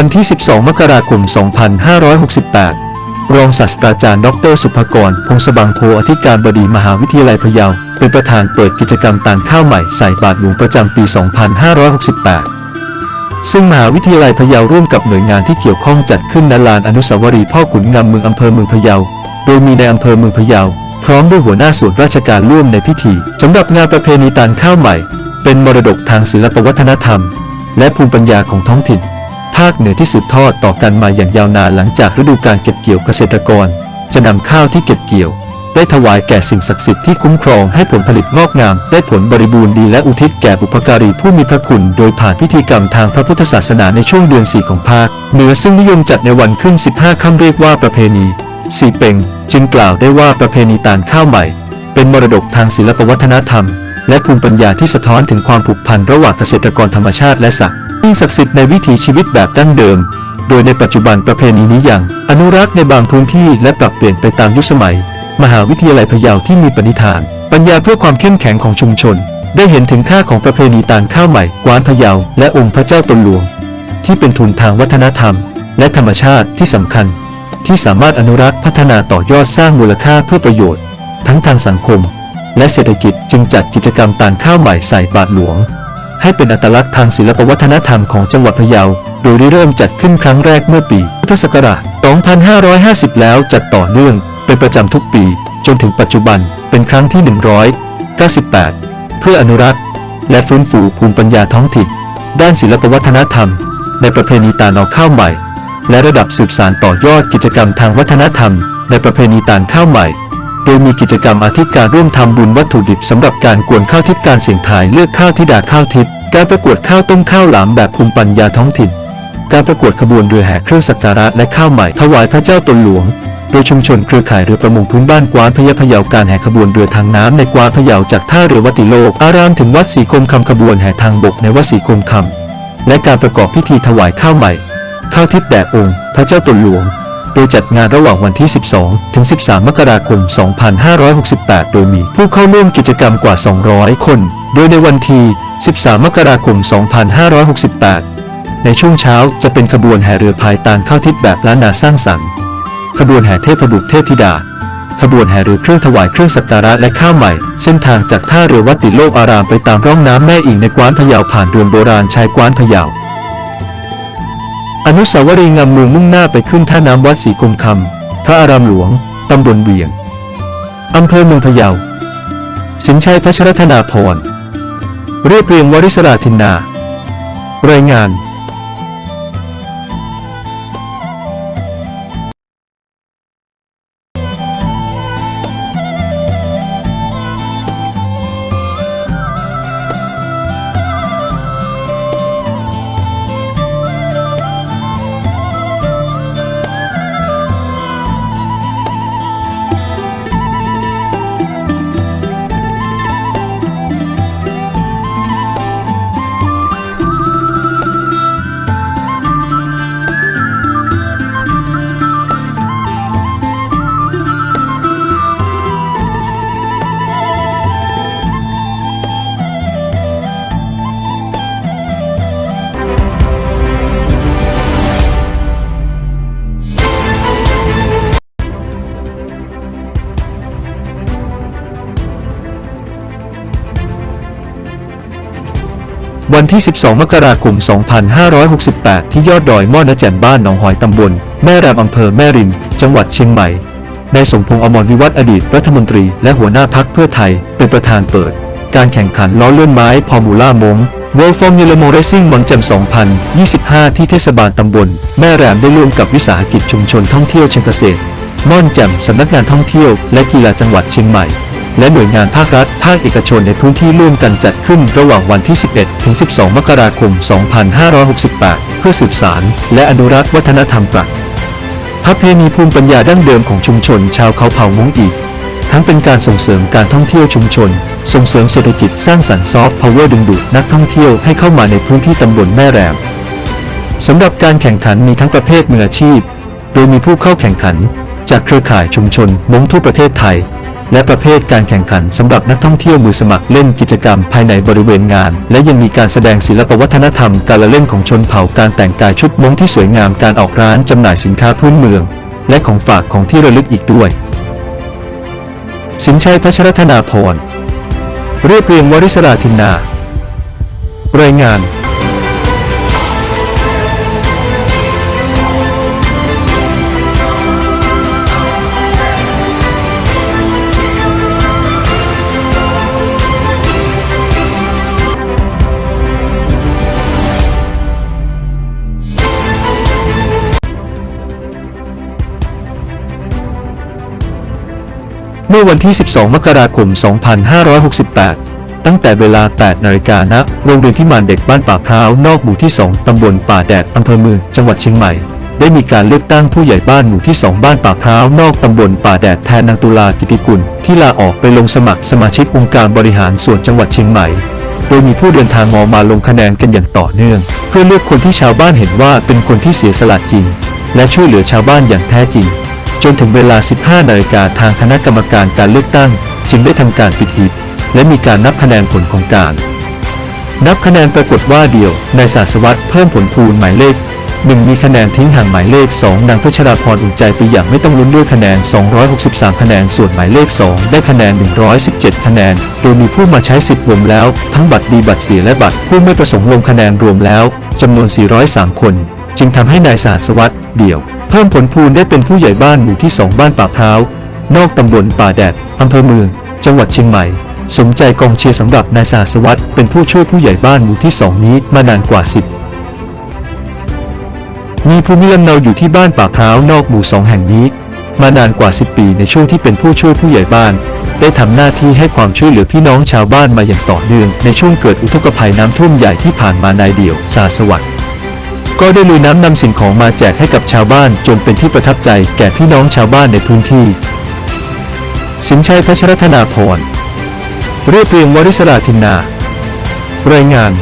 วันที่ 12 มกราคม 2568 รองศาสตราจารย์ ดร สุภกร พงศบังโพอธิการบดีมหาวิทยาลัยพะเยา เป็นประธานเปิดกิจกรรมต่านข้าวใหม่ใส่บาตรหลวงประจำปี 2568ซึ่งมหาวิทยาลัยพะเยาร่วมกับหน่วยงานที่เกี่ยวข้องจัดขึ้นณลานอนุสาวรีย์พ่อขุนงามเมืองอำเภอเมืองพะเยา โดยมีในอำเภอเมืองพะเยา พร้อมด้วยหัวหน้าส่วนราชการร่วมในพิธีสำหรับงานประเพณีตานข้าวใหม่ เป็นมรดกทางศิลปวัฒนธรรม และภูมิปัญญาของท้องถิ่น ภาคเหนือที่สืบทอดต่อกันมาอย่างยาวนานหลังจากฤดูการเก็บเกี่ยวเกษตรกร จะนำข้าวที่เก็บเกี่ยว ได้ถวายแก่สิ่งศักดิ์สิทธิ์ที่คุ้มครองให้ผลผลิตงอกงาม ได้ผลบริบูรณ์ดีและอุทิศแก่บุพการีผู้มีพระคุณ โดยผ่านพิธีกรรมทางพระพุทธศาสนาในช่วงเดือนสี่ของภาคเหนือซึ่งนิยมจัดในวันขึ้น 15ค่ำเรียกว่าประเพณีสีเป่งจึงกล่าวได้ว่าประเพณีตานข้าวใหม่ เป็นมรดกทางศิลปวัฒนธรรม และภูมิปัญญาที่สะท้อนถึงความผูกพันระหว่างเกษตรกรธรรมชาติและสัตว์ ยิ่งศักดิ์สิทธิ์ในวิถีชีวิตแบบดั้งเดิม โดยในปัจจุบันประเพณีนี้ยังอนุรักษ์ในบางพื้นที่และปรับเปลี่ยนไปตามยุคสมัย มหาวิทยาลัยพะเยาที่มีปณิธาน ปัญญาเพื่อความเข้มแข็งของชุมชน ได้เห็นถึงค่าของประเพณีตานข้าวใหม่กวานพะเยาและองค์พระเจ้าตนหลวง ที่เป็นทุนทางวัฒนธรรม และธรรมชาติที่สำคัญ ที่สามารถอนุรักษ์พัฒนาต่อยอดสร้างมูลค่าเพื่อประโยชน์ ทั้งทางสังคม และเศรษฐกิจจึงจัดกิจกรรมตานข้าวใหม่ใส่บาทหลวง ให้เป็นอัตลักษณ์ทางศิลปวัฒนธรรมของจังหวัดพะเยา โดยได้เริ่มจัดขึ้นครั้งแรกเมื่อปีพุทธศักราช 2550 แล้วจัดต่อเนื่องเป็นประจำทุกปี จนถึงปัจจุบันเป็นครั้งที่ 198 เพื่ออนุรักษ์ และฟื้นฟูภูมิปัญญาท้องถิ่น ด้านศิลปวัฒนธรรม ในประเพณีตานอข้าวใหม่ และระดับสืบสานต่อยอดกิจกรรมทางวัฒนธรรม ในประเพณีตานข้าวใหม่ โดยมีกิจกรรมอาทิตย์การร่วมทำบุญวัตถุดิบสำหรับการกวนข้าวทิพย์การเสี่ยงทายเลือกข้าวทิดาข้าวทิพย์การประกวดข้าวต้มข้าวหลามแบบภูมิปัญญาท้องถิ่น การประกวดขบวนเรือแห่เครื่องสักการะและข้าวใหม่ถวายพระเจ้าตนหลวง โดยชุมชนเครือข่ายเรือประมงพื้นบ้านกวานพะยาพะเยาการแห่ขบวนเรือทางน้ำในกวานพะเยาจากท่าเรือวัดติโลก อารามถึงวัดศรีคมคำขบวนแห่ทางบกในวัดศรีคมคำและการประกอบพิธีถวายข้าวใหม่ข้าวทิพย์แด่องค์ พระเจ้าตนหลวง ดยจัดงานระหว่างวันที่ 12 ถึง 13 มกราคม 2568 โดยมีผู้เข้าร่วมกิจกรรมกว่า 200 คน โดยในวันที่ 13 มกราคม 2568 ในช่วงเช้าจะเป็นขบวนแห่เรือพายตานข้าวทิพย์แบบล้านนาสร้างสรรค์ ขบวนแห่เทพบุตรเทพธิดา ขบวนแห่เรือเครื่องถวายเครื่องสักการะและข้าวใหม่ เส้นทางจากท่าเรือวัดติโลกอารามไปตามร่องน้ำแม่อิงในกวานพะเยาผ่านเรือนโบราณชายกวานพะเยา อนุสาวรีย์งามเมืองมุ่งหน้าไปขึ้นท่าน้ำวัดศรีคงคำพระอารามหลวง ตำบลเวียง อำเภอเมืองพะเยา สินชัยพัชรธนาพร เรียบเรียงวริศราธินนา รายงาน วันที่ 12 มกราคม 2568 ที่ยอดดอยม่อนะแจ่มบ้านหนองหอยตำบล แม่แรมอำเภอแม่ริม จังหวัดเชียงใหม่นายสมพงษ์อมรวิวัฒน์อดีตรัฐมนตรีและหัวหน้าพักเพื่อไทย เป็นประธานเปิด การแข่งขันล้อเลื่อนไม้พอมูล่ามง World Formula Mo Racing มอนแจ่ม2025 ที่เทศบาลตำบล แม่แรมได้ร่วมกับวิสาหกิจชุมชนท่องเที่ยวเชียงเกษตรม่อนแจ่มสำนักงานท่องเที่ยวและกีฬาจังหวัดเชียงใหม่ และหน่วยงานภาครัฐ ภาคเอกชนในพื้นที่ร่วมกันจัดขึ้นระหว่างวันที่ 11 ถึง 12 มกราคม 2568 เพื่อสืบสาร และอนุรักษ์วัฒนธรรมปรักประเพณีภูมิปัญญาดั้งเดิมของชุมชนชาวเขาเผ่ามงอีก ทั้งเป็นการส่งเสริมการท่องเที่ยวชุมชน ส่งเสริมเศรษฐกิจสร้างสรรค์ซอฟต์พาวเวอร์ดึงดูดนักท่องเที่ยวให้เข้ามาในพื้นที่ตำบลแม่แรมสำหรับการแข่งขันมีทั้งประเภทมืออาชีพ โดยมีผู้เข้าแข่งขัน จากเครือข่ายชุมชนมงทั่วประเทศไทย และประเภทการแข่งขันสำหรับนักท่องเที่ยวมือสมัครเล่นกิจกรรมภายในบริเวณงาน และยังมีการแสดงศิลปวัฒนธรรม การละเล่นของชนเผ่าการแต่งกายชุดมงที่สวยงามการออกร้านจำหน่ายสินค้าพื้นเมือง และของฝากของที่ระลึกอีกด้วย สินชัยพัชรธนาพรเรียบเรียงวริศราธินนารายงาน เมื่อวันที่ 12 มกราคม 2568 ตั้งแต่เวลา 8 นาฬิกาณโรงเรียนพิมานเด็กบ้านป่าพร้าวนอกหมู่ที่ 2 ตำบลป่าแดดอำเภอเมืองจังหวัดเชียงใหม่ ได้มีการเลือกตั้งผู้ใหญ่บ้านหมู่ที่ 2 บ้านป่าพร้าวนอกตำบลป่าแดดแทนนางตุลากิติกุล ที่ลาออกไปลงสมัครสมาชิกองค์การบริหารส่วนจังหวัดเชียงใหม่ โดยมีผู้เดินทางมอมาลงคะแนนกันอย่างต่อเนื่อง เพื่อเลือกคนที่ชาวบ้านเห็นว่าเป็นคนที่เสียสละจริง และช่วยเหลือชาวบ้านอย่างแท้จริง จนถึงเวลา 15 นาฬิกาทางคณะกรรมการการเลือกตั้ง จึงได้ทำการปิดหีบและมีการนับคะแนนผลของการ นับคะแนนปรากฏว่าเดียวนายศาสวัตรเพิ่มผลภูลหมายเลขหนึ่งมีคะแนนทิ้งห่างหมายเลข 2 นางพัชราพรอุ่นใจไปอย่างไม่ต้องลุ้นด้วยคะแนน 263 คะแนน ส่วนหมายเลข 2 ได้คะแนน 117 คะแนน โดยมีผู้มาใช้สิทธิ์รวมแล้ว ทั้งบัตรดีบัตรเสียและบัตรผู้ไม่ประสงค์ลงคะแนนรวมแล้วจำนวน 403 คน จึงทำให้นายศาสวัตรเดี่ยว เพิ่มผลภูลได้เป็นผู้ใหญ่บ้านหมู่ที่2บ้านป่าพร้าวนอกตำบลป่าแดดอำเภอเมือง จังหวัดเชียงใหม่ สมใจกองเชียร์สำหรับนายศาสวัตรเป็นผู้ช่วยผู้ใหญ่บ้านหมู่ที่2นี้มานานกว่า 10 มีภูมิลำเนาอยู่ที่บ้านป่าพร้าวนอกหมู่สองแห่งนี้ มานานกว่า 10 ปีในช่วงที่เป็นผู้ช่วยผู้ใหญ่บ้านได้ทำหน้าที่ให้ความช่วยเหลือพี่น้องชาวบ้านมาอย่างต่อเนื่อง ในช่วงเกิดอุทกภัยน้ำท่วมใหญ่ที่ผ่านมานายเดี่ยวสาสวัสดิ์ ก็ได้ลุยน้ำนำสิ่งของมาแจกให้กับชาวบ้านจนเป็นที่ประทับใจแก่พี่น้องชาวบ้านในพื้นที่ สินชัยพัชรธนาพรเรียบเรียงวริศราธินนา รายงาน